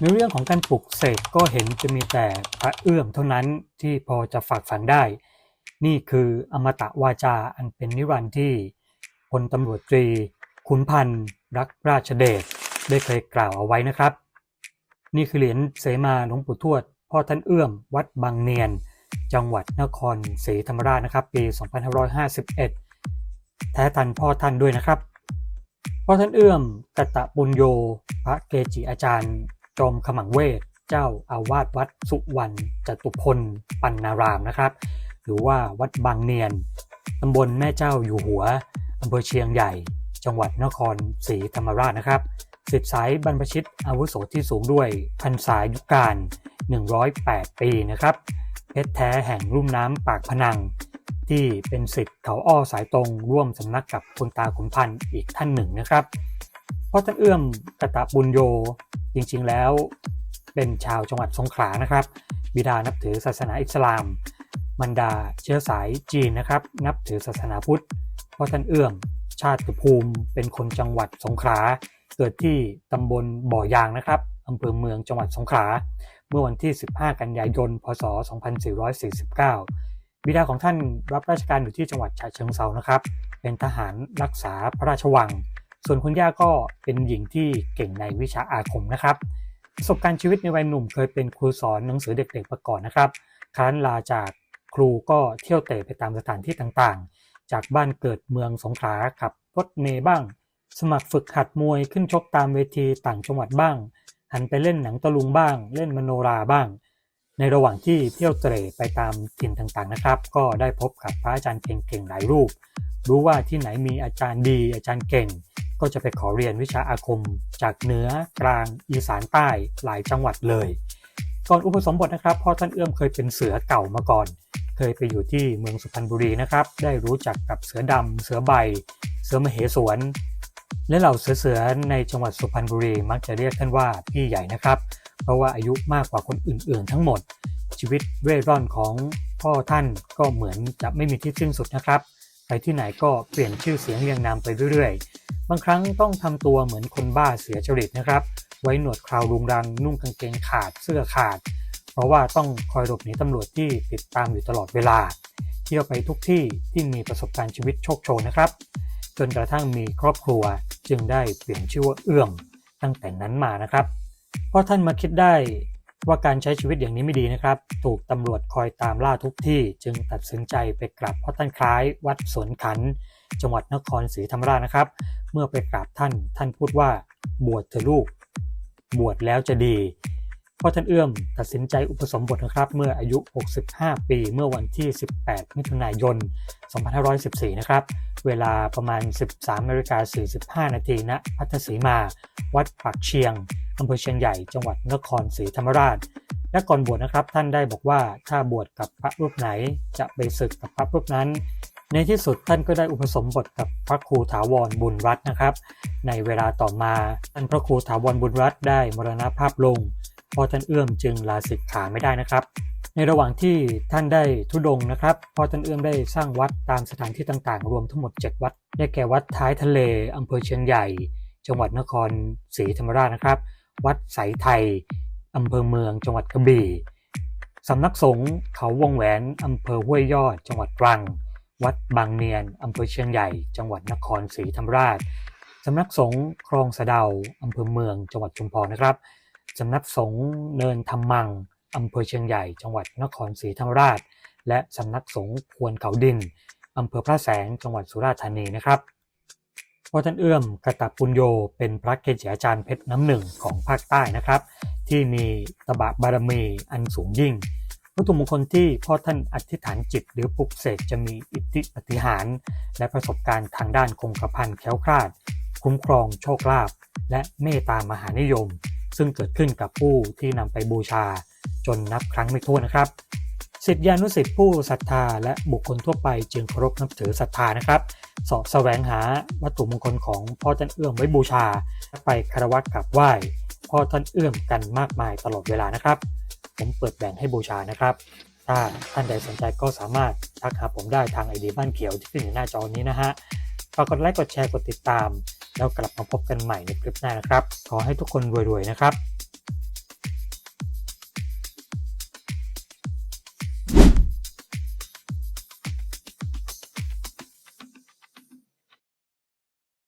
ในเรื่องของการปลุกเสกก็เห็นจะมีแต่พระเอื้อมเท่านั้นที่พอจะฝากฝันได้ นี่คืออมตะวาจาอันเป็นนิรันดร์ที่พลตำรวจตรี ขุนพันธ์รักราชเดชได้เคยกล่าวเอาไว้นะครับ นี่คือเหรียญเสมาหลวงปู่ทวดพ่อท่านเอื้อมวัดบางเนียน จังหวัดนครศรีธรรมราชนะครับ ปี 2551 แท้ทันพ่อท่านด้วยนะครับพ่อท่านเอื้อมกตะปุญโย พระเกจิอาจารย์ จอมขมังเวทเจ้าอาวาสวัดสุวรรณจตุพลปันนารามนะครับ หรือว่าวัดบางเนียนตำบลแม่เจ้าอยู่หัวอำเภอเชียงใหญ่ จังหวัดนครศรีธรรมราชนะครับสิบสายบรรพชิตอาวุโสที่สูงด้วยพรรษายุการ 108 ปีนะครับ เพชรแท้แห่งลุ่มน้ำปากพนัง ที่เป็นสิทธิ์เขาอ้อสายตรงร่วมสำนักกับคุณตาขุนพันธ์อีกท่านหนึ่งนะครับพ่อท่านเอื้อมกตะบุญโย จริงๆแล้วเป็นชาวจังหวัดสงขลานะครับ บิดานับถือศาสนาอิสลาม มันดาเชื้อสายจีนนะครับ นับถือศาสนาพุทธพ่อท่านเอื้อมชาติภูมิเป็นคนจังหวัดสงขลาเกิดที่ตำบลบ่อยางนะครับอำเภอเมืองจังหวัดสงขลาเมื่อวันที่ 15 กันยายน พศ 2449 บิดาของท่านรับราชการอยู่ที่จังหวัดฉะเชิงเซานะครับ เป็นทหารรักษาพระราชวัง ส่วนคุณย่าก็เป็นหญิงที่เก่งในวิชาอาคมนะครับประสบการณ์ชีวิตในวัยหนุ่มเคยเป็นครูสอนหนังสือเด็กๆมาก่อนนะครับครั้นลาจากครูก็เที่ยวเตะไปตามสถานที่ต่างๆ จากบ้านเกิดเมืองสงขลาขับรถเมย์บ้าง สมัครฝึกหัดมวยขึ้นชกตามเวทีต่างจังหวัดบ้าง หันไปเล่นหนังตะลุงบ้าง เล่นมโนราบ้าง ในระหว่างที่เที่ยวเตร่ไปตามถิ่นต่างๆนะครับ ก็ได้พบกับพระอาจารย์เก่งๆหลายรูป รู้ว่าที่ไหนมีอาจารย์ดีอาจารย์เก่ง ก็จะไปขอเรียนวิชาอาคม จากเหนือกลางอีสานใต้หลายจังหวัดเลย ก่อนอุปสมบทนะครับพ่อท่านเอื้อมเคยเป็นเสือเก่ามาก่อน เคยไปอยู่ที่เมืองสุพรรณบุรีนะครับ ได้รู้จักกับเสือดำเสือใบ เสือมเหสวน และเหล่าเสือๆในจังหวัดสุพรรณบุรีมักจะเรียกท่านว่าพี่ใหญ่นะครับ เพราะว่าอายุมากกว่าคนอื่น ๆ ทั้งหมด ชีวิตเร่ร่อนของพ่อท่านก็เหมือนจะไม่มีที่สิ้นสุดนะครับ ไปที่ไหนก็เปลี่ยนชื่อเสียงเรียงนามไปเรื่อยๆ บางครั้งต้องทำตัวเหมือนคนบ้าเสียจริตนะครับ ไว้หนวดคราวรุงรัง นุ่งกางเกงขาดเสื้อขาด เพราะว่าต้องคอยหลบหนีตำรวจที่ติดตามอยู่ตลอดเวลา เที่ยวไปทุกที่ที่มีประสบการณ์ชีวิตโชคโชนนะครับ จนกระทั่งมีครอบครัวจึงได้เปลี่ยนชื่อว่าเอื้อมตั้งแต่นั้นมานะครับ เพราะท่านมาคิดได้ว่าการใช้ชีวิตอย่างนี้ไม่ดีนะครับ ถูกตำรวจคอยตามล่าทุกที่จึงตัดสินใจไปกราบเพ่อท่านคล้ายวัดสวนขัน จังหวัดนครศรีธรรมราชนะครับ เมื่อไปกราบท่านท่านพูดว่าบวชเถอะลูก บวชแล้วจะดีพ่อท่านเอื้อมตัดสินใจอุปสมบทนะครับเมื่ออายุ 65 ปีเมื่อวันที่ 18 มิถุนายน 2514 นะครับ เวลาประมาณ 13นาฬิกา45 นาทีณพัทสีมา วัดปากเชียงอำเภอเชียงใหญ่ จังหวัดนครศรีธรรมราช และก่อนบวชนะครับท่านได้บอกว่าถ้าบวชกับพระรูปไหนจะไปศึกกับพระรูปนั้น ในที่สุดท่านก็ได้อุปสมบทกับพระครูถาวรบุญรัตน์นะครับ ในเวลาต่อมาท่านพระครูถาวรบุญรัตน์ได้มรณภาพลงพ่อท่านเอื้อมจึงลาสิกขาไม่ได้นะครับ ในระหว่างที่ท่านได้ทุดงนะครับพอท่านเอื้อมได้สร้างวัดตามสถานที่ต่างๆ รวมทั้งหมด 7 วัด ได้แก่วัดท้ายทะเลอำเภอเชียงใหญ่ จังหวัดนครศรีธรรมราชนะครับ วัดสายไทยอำเภอเมือง จังหวัดกระบี่สำนักสงฆ์เขาวงแหวนอำเภอห้วยยอด จังหวัดตรัง วัดบางเนียนอำเภอเชียงใหญ่ จังหวัดนครศรีธรรมราชสำนักสงฆ์คลองสะเดาอำเภอเมือง จังหวัดชุมพรนะครับสำนักสงฆ์เนินธรรมังอำเภอเชียงใหญ่ จังหวัดนครศรีธรรมราช และสำนักสงฆ์ควนเขาดินอำเภอพระแสง จังหวัดสุราษฎร์ธานีนะครับพ่อท่านเอื้อมกระตับปุญโยเป็นพระเกจิอาจารย์เพชรน้ำหนึ่งของภาคใต้นะครับ ที่มีตบะบารมีอันสูงยิ่ง วัตถุมงคลที่พ่อท่านอธิษฐานจิต หรือปลุกเสกจะมีอิทธิปฏิหาร และประสบการณ์ทางด้านคงกระพันแคล้วคลาด คุ้มครองโชคลาภและเมตตามหานิยม ซึ่งเกิดขึ้นกับผู้ที่นำไปบูชา จนนับครั้งไม่ถ้วนนะครับสิทธิานุสิทธิผู้ศรัทธาและบุคคลทั่วไปจึงเคารพนับถือศรัทธานะครับสาะแสวงหาวัตถุมงคลของพ่อท่านเอื้อมไว้บูชา ไปคารวะกราบไหว้พ่อท่านเอื้อมกันมากมายตลอดเวลานะครับ ผมเปิดแบ่งให้บูชานะครับ ถ้าท่านใดสนใจก็สามารถทักหาผมได้ทางไอเดียบ้านเขียวที่ขึ้นอยู่หน้าจอนี้นะฮะฝากกดไลค์กดแชร์กดติดตาม แล้วกลับมาพบกันใหม่ในคลิปหน้านะครับ ขอให้ทุกคนรวยๆนะครับ